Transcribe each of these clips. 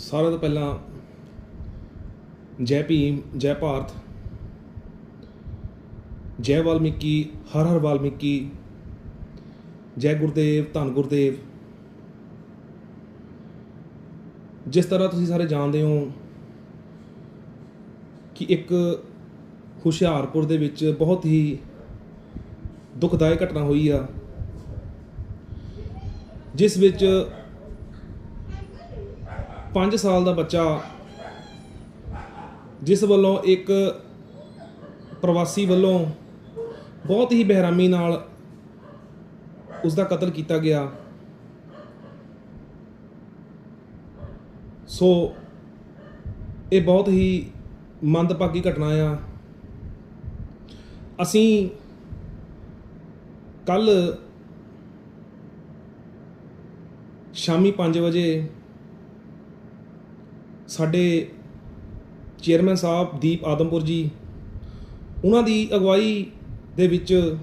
ਸਾਰਿਆਂ ਤੋਂ ਪਹਿਲਾਂ ਜੈ ਭੀਮ, ਜੈ ਭਾਰਤ, ਜੈ ਵਾਲਮੀਕੀ, ਹਰ ਹਰ ਵਾਲਮੀਕੀ, ਜੈ ਗੁਰਦੇਵ, ਧੰਨ ਗੁਰਦੇਵ। ਜਿਸ ਤਰ੍ਹਾਂ ਤੁਸੀਂ ਸਾਰੇ ਜਾਣਦੇ ਹੋ ਕਿ ਇੱਕ ਹੁਸ਼ਿਆਰਪੁਰ ਦੇ ਵਿੱਚ ਬਹੁਤ ਹੀ ਦੁਖਦਾਇਕ ਘਟਨਾ ਹੋਈ ਆ, ਜਿਸ ਵਿੱਚ 5 ਸਾਲ ਦਾ ਬੱਚਾ, ਜਿਸ ਵੱਲੋਂ ਇੱਕ ਪ੍ਰਵਾਸੀ ਵੱਲੋਂ ਬਹੁਤ ਹੀ ਬਹਿਰਾਮੀ ਨਾਲ ਉਸ ਦਾ ਕਤਲ ਕੀਤਾ ਗਿਆ। ਸੋ, ਇਹ ਬਹੁਤ ਹੀ ਮੰਦਭਾਗੀ ਘਟਨਾ ਆ। ਅਸੀਂ ਕੱਲ ਸ਼ਾਮੀ 5 ਵਜੇ ਸਾਡੇ ਚੇਅਰਮੈਨ ਸਾਹਿਬ ਦੀਪ ਆਦਮਪੁਰ ਜੀ, ਉਹਨਾਂ ਦੀ ਅਗਵਾਈ ਦੇ ਵਿੱਚ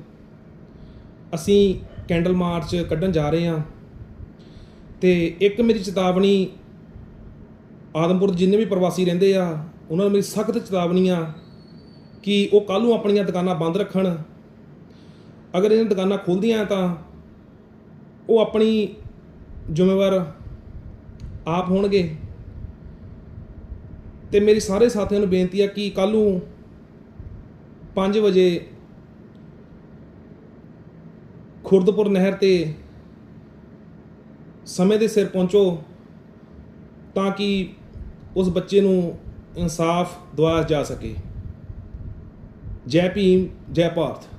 ਅਸੀਂ ਕੈਂਡਲ ਮਾਰਚ ਕੱਢਣ ਜਾ ਰਹੇ ਹਾਂ ਤੇ ਇੱਕ ਮੇਰੀ ਚੇਤਾਵਨੀ ਆਦਮਪੁਰ ਦੇ ਜਿੰਨੇ ਵੀ ਪ੍ਰਵਾਸੀ ਰਹਿੰਦੇ ਆ, ਉਹਨਾਂ ਨੂੰ ਮੇਰੀ ਸਖਤ ਚੇਤਾਵਨੀ ਆ ਕਿ ਉਹ ਕੱਲ ਨੂੰ ਆਪਣੀਆਂ ਦੁਕਾਨਾਂ ਬੰਦ ਰੱਖਣ। ਅਗਰ ਇਹਨਾਂ ਦੁਕਾਨਾਂ ਖੁੱਲਦੀਆਂ ਤਾਂ ਉਹ ਆਪਣੀ ਜ਼ਿੰਮੇਵਾਰ ਆਪ ਹੋਣਗੇ। ਤੇ ਮੇਰੀ ਸਾਰੇ ਸਾਥੀਆਂ ਨੂੰ ਬੇਨਤੀ ਆ ਕਿ ਕੱਲ ਨੂੰ 5 ਵਜੇ ਖੁਰਦਪੁਰ ਨਹਿਰ ਤੇ ਸਮੇਂ ਦੇ ਸਿਰ ਪਹੁੰਚੋ ਤਾਂ ਕਿ ਉਸ ਬੱਚੇ ਨੂੰ ਇਨਸਾਫ ਦਿਵਾਇਆ ਜਾ ਸਕੇ। ਜੈ ਭੀਮ, ਜੈ ਭਾਰਤ।